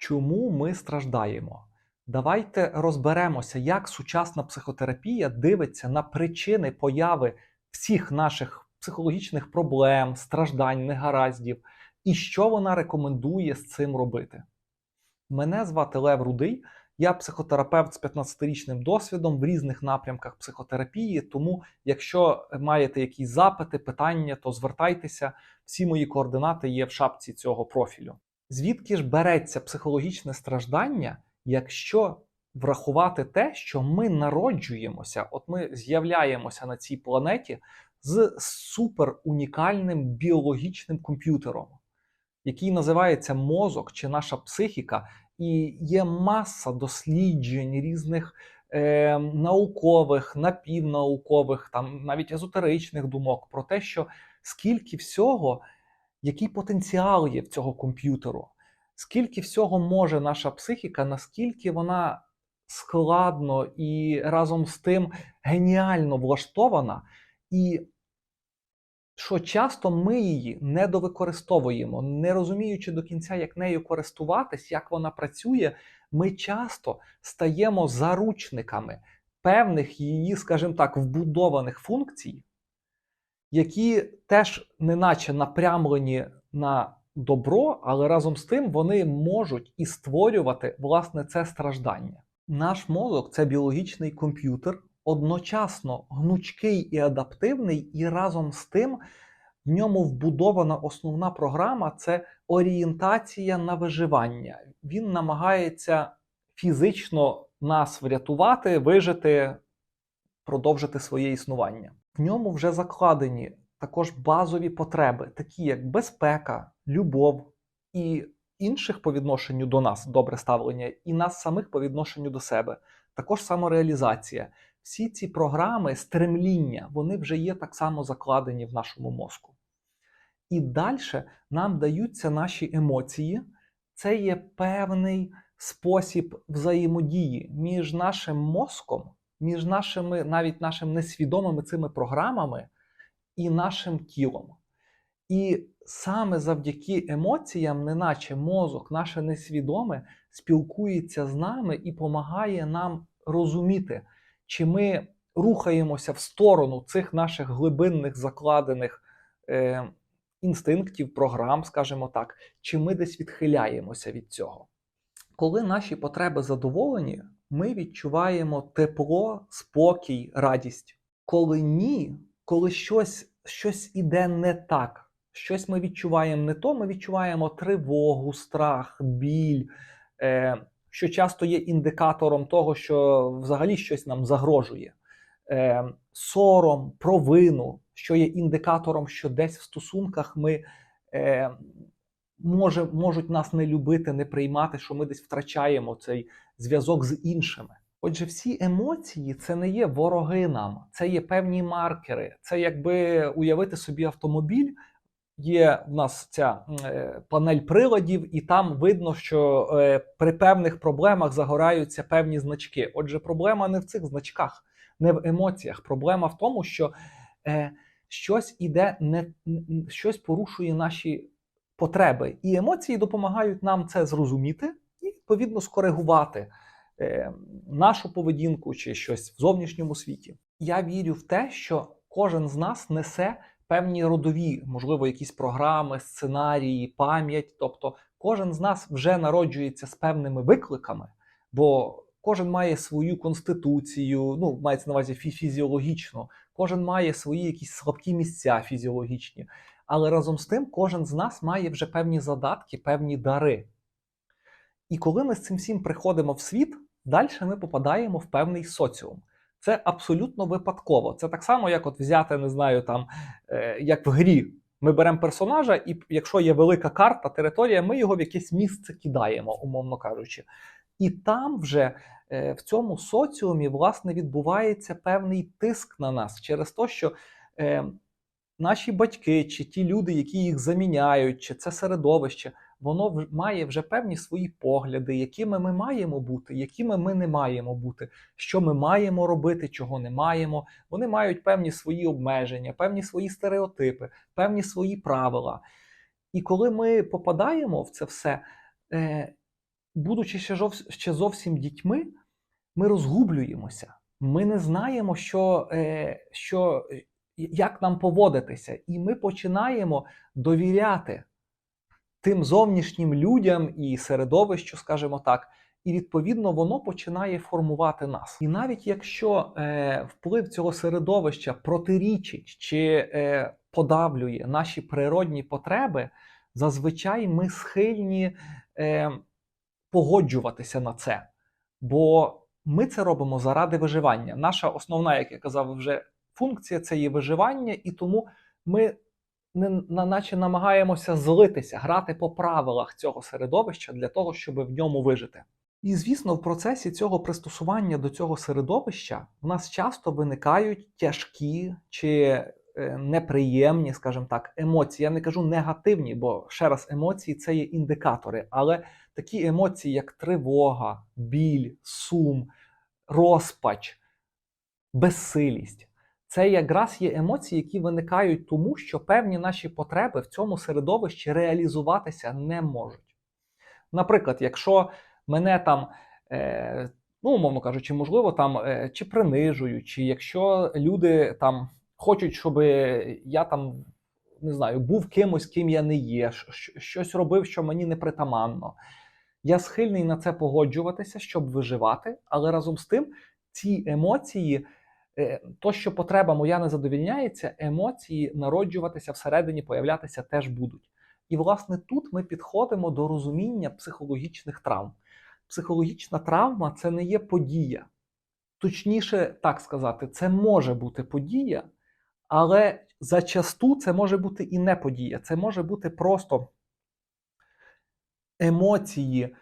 Чому ми страждаємо? Давайте розберемося, як сучасна психотерапія дивиться на причини появи всіх наших психологічних проблем, страждань, негараздів, і що вона рекомендує з цим робити. Мене звати Лев Рудий, я психотерапевт з 15-річним досвідом в різних напрямках психотерапії. Тому, якщо маєте якісь запити, питання, то звертайтеся. Всі мої координати є в шапці цього профілю. Звідки ж береться психологічне страждання, якщо врахувати те, що ми народжуємося, от ми з'являємося на цій планеті з супер унікальним біологічним комп'ютером, який називається мозок чи наша психіка, і є маса досліджень різних е, наукових, напівнаукових, там навіть езотеричних думок про те, що скільки всього, який потенціал є в цього комп'ютеру, скільки всього може наша психіка, наскільки вона складно і разом з тим геніально влаштована, і що часто ми її недовикористовуємо, не розуміючи до кінця, як нею користуватись, як вона працює, ми часто стаємо заручниками певних її, скажімо так, вбудованих функцій, які теж неначе напрямлені на добро, але разом з тим вони можуть і створювати власне це страждання. Наш мозок це біологічний комп'ютер, одночасно гнучкий і адаптивний, і разом з тим в ньому вбудована основна програма це орієнтація на виживання. Він намагається фізично нас врятувати, вижити, продовжити своє існування. В ньому вже закладені також базові потреби, такі як безпека, любов і інших по відношенню до нас добре ставлення, і нас самих по відношенню до себе, також самореалізація. Всі ці програми стремління, вони вже є так само закладені в нашому мозку. І далі нам даються наші емоції. Це є певний спосіб взаємодії між нашим мозком, між нашими, навіть нашими несвідомими цими програмами і нашим тілом. І саме завдяки емоціям, неначе мозок, наше несвідоме, спілкується з нами і допомагає нам розуміти, чи ми рухаємося в сторону цих наших глибинних закладених е, інстинктів, програм, скажімо так, чи ми десь відхиляємося від цього. Коли наші потреби задоволені, ми відчуваємо тепло, спокій, радість. Коли ні, коли щось, щось іде не так, щось ми відчуваємо не то, ми відчуваємо тривогу, страх, біль, е, що часто є індикатором того, що взагалі щось нам загрожує. Е, сором, провину, що є індикатором, що десь в стосунках ми е, може, можуть нас не любити, не приймати, що ми десь втрачаємо цей зв'язок з іншими. Отже, всі емоції це не є вороги нам, це є певні маркери. Це якби уявити собі автомобіль. Є в нас ця е, панель приладів, і там видно, що е, при певних проблемах загораються певні значки. Отже, проблема не в цих значках, не в емоціях. Проблема в тому, що е, щось іде, не щось порушує наші потреби, і емоції допомагають нам це зрозуміти і відповідно скоригувати е, нашу поведінку чи щось в зовнішньому світі. Я вірю в те, що кожен з нас несе певні родові, можливо, якісь програми, сценарії, пам'ять. Тобто, кожен з нас вже народжується з певними викликами, бо кожен має свою конституцію, ну мається на увазі фізіологічно, кожен має свої якісь слабкі місця фізіологічні. Але разом з тим, кожен з нас має вже певні задатки, певні дари. І коли ми з цим всім приходимо в світ, далі ми попадаємо в певний соціум. Це абсолютно випадково. Це так само, як от взяти, не знаю, там, е, як в грі. Ми беремо персонажа, і якщо є велика карта, територія, ми його в якесь місце кидаємо, умовно кажучи. І там вже е, в цьому соціумі власне відбувається певний тиск на нас через те, що е, наші батьки, чи ті люди, які їх заміняють, чи це середовище, воно має вже певні свої погляди, якими ми маємо бути, якими ми не маємо бути, що ми маємо робити, чого не маємо. Вони мають певні свої обмеження, певні свої стереотипи, певні свої правила. І коли ми попадаємо в це все, е, будучи ще, зовсім дітьми, ми розгублюємося. Ми не знаємо, що, е, що, як нам поводитися, і ми починаємо довіряти тим зовнішнім людям і середовищу, скажімо так, і відповідно воно починає формувати нас. І навіть якщо е, вплив цього середовища протирічить чи е, подавлює наші природні потреби, зазвичай ми схильні е, погоджуватися на це. Бо ми це робимо заради виживання. Наша основна, як я казав, вже функція це є виживання, і тому ми не на- наче намагаємося злитися, грати по правилах цього середовища для того, щоб в ньому вижити. І звісно, в процесі цього пристосування до цього середовища в нас часто виникають тяжкі чи е, неприємні, скажімо так, емоції. Я не кажу негативні, бо ще раз емоції це є індикатори, але такі емоції, як тривога, біль, сум, розпач, безсилість. Це якраз є емоції, які виникають тому, що певні наші потреби в цьому середовищі реалізуватися не можуть. Наприклад, якщо мене там, е, ну, умовно кажучи, можливо, там е, чи принижують, чи якщо люди там хочуть, щоб я там не знаю, був кимось, ким я не є, щось робив, що мені не притаманно. Я схильний на це погоджуватися, щоб виживати, але разом з тим ці емоції, то, що потреба моя не задовільняється, емоції народжуватися всередині, появлятися теж будуть. І, власне, тут ми підходимо до розуміння психологічних травм. Психологічна травма це не є подія. Точніше, так сказати, це може бути подія, але зачасту це може бути і не подія. Це може бути просто емоції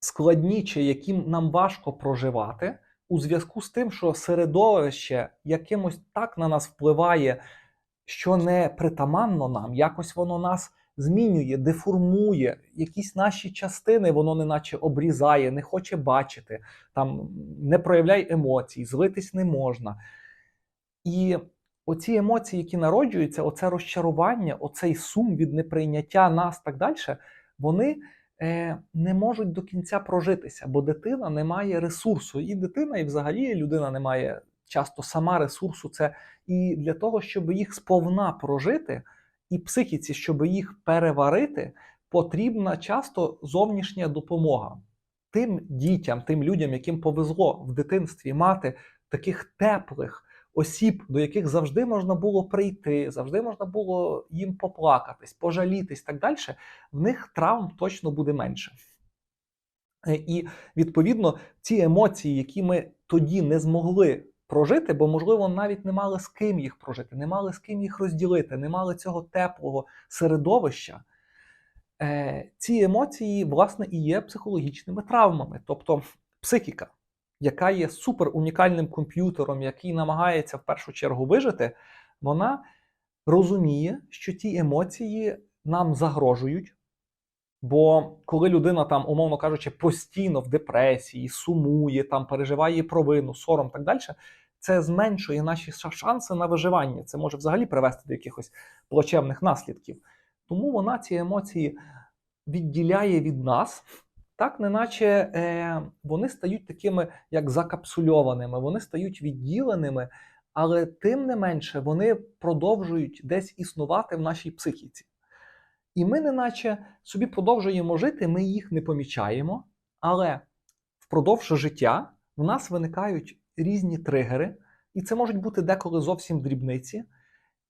складні, чи які нам важко проживати, у зв'язку з тим, що середовище якимось так на нас впливає, що не притаманно нам, якось воно нас змінює, деформує, якісь наші частини воно неначе обрізає, не хоче бачити, там не проявляй емоцій, злитись не можна. І оці емоції, які народжуються, оце розчарування, оцей сум від неприйняття нас так далі, вони не можуть до кінця прожитися, бо дитина не має ресурсу. І дитина, і взагалі людина не має часто сама ресурсу. Це і для того, щоб їх сповна прожити, і психіці, щоб їх переварити, потрібна часто зовнішня допомога. Тим дітям, тим людям, яким повезло в дитинстві мати таких теплих осіб, до яких завжди можна було прийти, завжди можна було їм поплакатись, пожалітись так далі, в них травм точно буде менше. Е, І відповідно ці емоції, які ми тоді не змогли прожити, бо, можливо, навіть не мали з ким їх прожити, не мали з ким їх розділити, не мали цього теплого середовища. Е, Ці емоції, власне, і є психологічними травмами, тобто психіка, яка є супер унікальним комп'ютером, який намагається в першу чергу вижити, вона розуміє, що ті емоції нам загрожують. Бо коли людина там, умовно кажучи, постійно в депресії, сумує, там переживає провину, сором так далі, це зменшує наші шанси на виживання. Це може взагалі привести до якихось плачевних наслідків. Тому вона ці емоції відділяє від нас, так неначе е, вони стають такими як закапсульованими, вони стають відділеними, але тим не менше вони продовжують десь існувати в нашій психіці. І ми, неначе собі продовжуємо жити, ми їх не помічаємо, але впродовж життя в нас виникають різні тригери, і це можуть бути деколи зовсім дрібниці.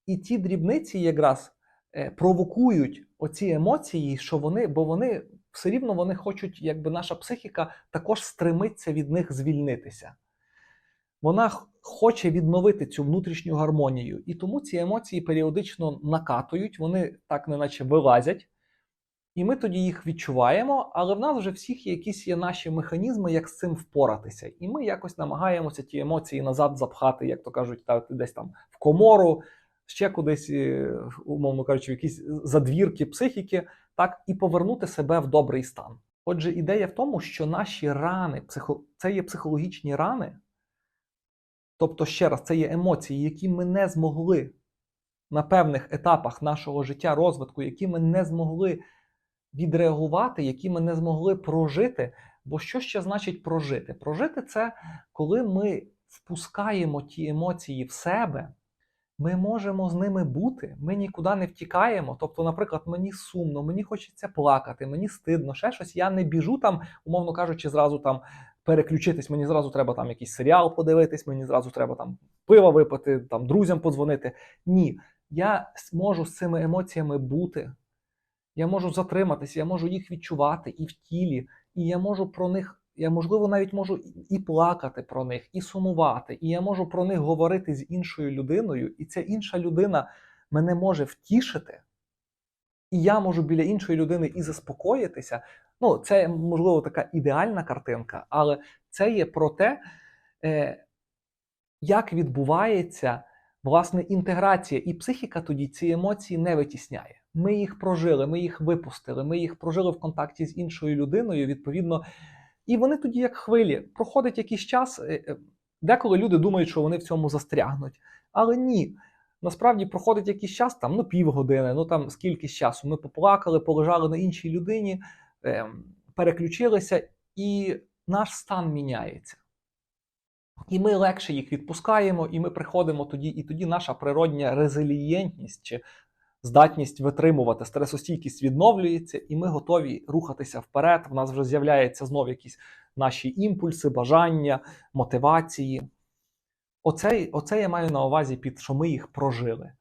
І ті дрібниці якраз е, провокують оці емоції, що вони, бо вони все рівно вони хочуть, якби наша психіка також стремиться від них звільнитися. Вона хоче відновити цю внутрішню гармонію, і тому ці емоції періодично накатують, вони так неначе вилазять, і ми тоді їх відчуваємо, але в нас вже всіх є якісь є наші механізми, як з цим впоратися. І ми якось намагаємося ті емоції назад запхати, як то кажуть, та, десь там в комору, ще кудись, е, умовно кажучи, в якісь задвірки психіки, так, і повернути себе в добрий стан. Отже, ідея в тому, що наші рани, психо... це є психологічні рани, тобто, ще раз, це є емоції, які ми не змогли на певних етапах нашого життя, розвитку, які ми не змогли відреагувати, які ми не змогли прожити. Бо що ще значить прожити? Прожити це коли ми впускаємо ті емоції в себе, ми можемо з ними бути, ми нікуди не втікаємо. Тобто, наприклад, мені сумно, мені хочеться плакати, мені стидно, ще щось. Я не біжу там, умовно кажучи, зразу там переключитись. Мені зразу треба там якийсь серіал подивитись, мені зразу треба там пива випити, там друзям подзвонити. Ні, я можу з цими емоціями бути. Я можу затриматися, я можу їх відчувати і в тілі, і я можу про них. Я, можливо, навіть можу і плакати про них, і сумувати, і я можу про них говорити з іншою людиною, і ця інша людина мене може втішити, і я можу біля іншої людини і заспокоїтися. Ну, це, можливо, така ідеальна картинка, але це є про те, е, як відбувається власне інтеграція, і психіка тоді ці емоції не витісняє. Ми їх прожили, ми їх випустили, ми їх прожили в контакті з іншою людиною, відповідно. І вони тоді, як хвилі, проходить якийсь час. е, е, Деколи люди думають, що вони в цьому застрягнуть. Але ні. Насправді проходить якийсь час, там ну півгодини, ну там скільки часу. Ми поплакали, полежали на іншій людині, е, переключилися, і наш стан міняється. І ми легше їх відпускаємо, і ми приходимо тоді, і тоді наша природня резилієнтність чи здатність витримувати стресостійкість відновлюється, і ми готові рухатися вперед. В нас вже з'являються знов якісь наші імпульси, бажання, мотивації. Оце, оце я маю на увазі під що ми їх прожили.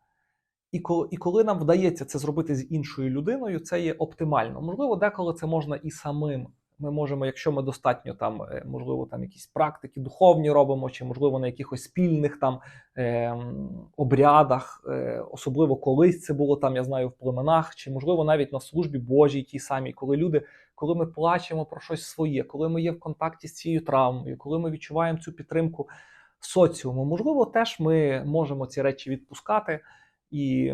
І коли, і коли нам вдається це зробити з іншою людиною, це є оптимально. Можливо, деколи це можна і самим. Ми можемо, якщо ми достатньо там, е, можливо, там якісь практики духовні робимо, чи можливо на якихось спільних там е, обрядах, е, особливо колись це було там, я знаю, в племенах, чи можливо навіть на службі Божій тій самій, коли люди, коли ми плачемо про щось своє, коли ми є в контакті з цією травмою, коли ми відчуваємо цю підтримку соціуму, можливо, теж ми можемо ці речі відпускати, і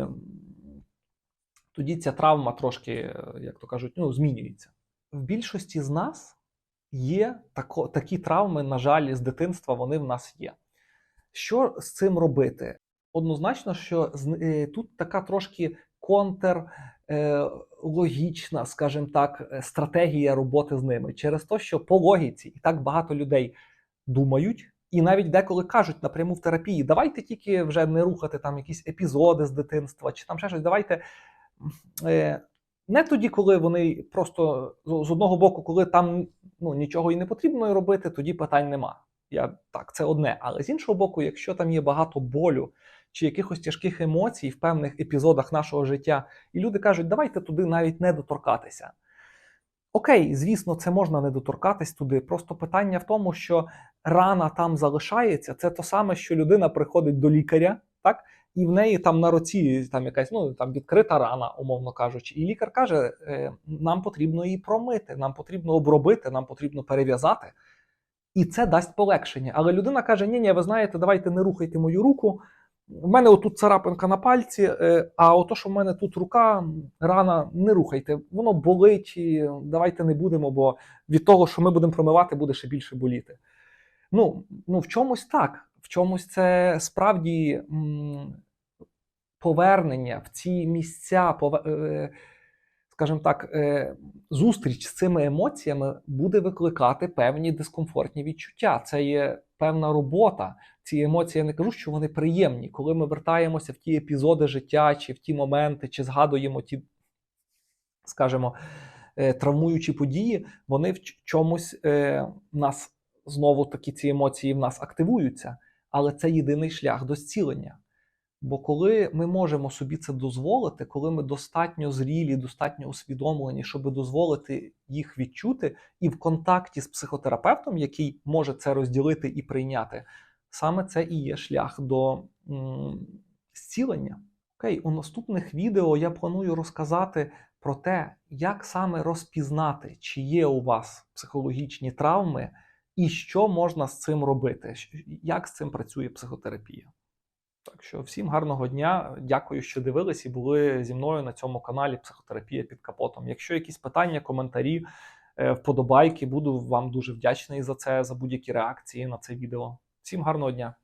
тоді ця травма трошки, як то кажуть, ну, змінюється в більшості з нас є тако, такі травми, на жаль, з дитинства вони в нас є. Що з цим робити? Однозначно, що е, тут така трошки контрлогічна, е, скажімо так, е, стратегія роботи з ними через те, що по логіці і так багато людей думають. І навіть деколи кажуть напряму в терапії, давайте тільки вже не рухати там якісь епізоди з дитинства, чи там ще щось, давайте не тоді, коли вони просто з одного боку, коли там ну, нічого і не потрібно робити, тоді питань нема. Я так, це одне. Але з іншого боку, якщо там є багато болю чи якихось тяжких емоцій в певних епізодах нашого життя, і люди кажуть, давайте туди навіть не доторкатися. Окей, звісно, це можна не доторкатись туди. Просто питання в тому, що рана там залишається. Це то саме, що людина приходить до лікаря, так? І в неї там на руці там якась ну там відкрита рана, умовно кажучи. І лікар каже: «Е, нам потрібно її промити, нам потрібно обробити, нам потрібно перев'язати. І це дасть полегшення. Але людина каже: Ні, ні, ви знаєте, давайте не рухайте мою руку. У мене отут царапинка на пальці, е, а ото, що в мене тут рука, рана, не рухайте, воно болить, і давайте не будемо, бо від того, що ми будемо промивати, буде ще більше боліти. Ну, ну в чомусь так. В чомусь це справді повернення в ці місця, е, скажімо так, е, зустріч з цими емоціями буде викликати певні дискомфортні відчуття. Це є певна робота. Ці емоції я не кажу, що вони приємні. Коли ми вертаємося в ті епізоди життя, чи в ті моменти, чи згадуємо ті, скажімо, е, травмуючі події, вони в чомусь нас знову такі ці емоції в нас активуються. Але це єдиний шлях до зцілення. Бо коли ми можемо собі це дозволити, коли ми достатньо зрілі, достатньо усвідомлені, щоб дозволити їх відчути, і в контакті з психотерапевтом, який може це розділити і прийняти, саме це і є шлях до м зцілення. Окей, у наступних відео я планую розказати про те, як саме розпізнати, чи є у вас психологічні травми, і що можна з цим робити, як з цим працює психотерапія. Так що всім гарного дня. Дякую, що дивились і були зі мною на цьому каналі Психотерапія під капотом. Якщо якісь питання, коментарі, е, вподобайки, буду вам дуже вдячний за це, за будь-які реакції на це відео. Всім гарного дня!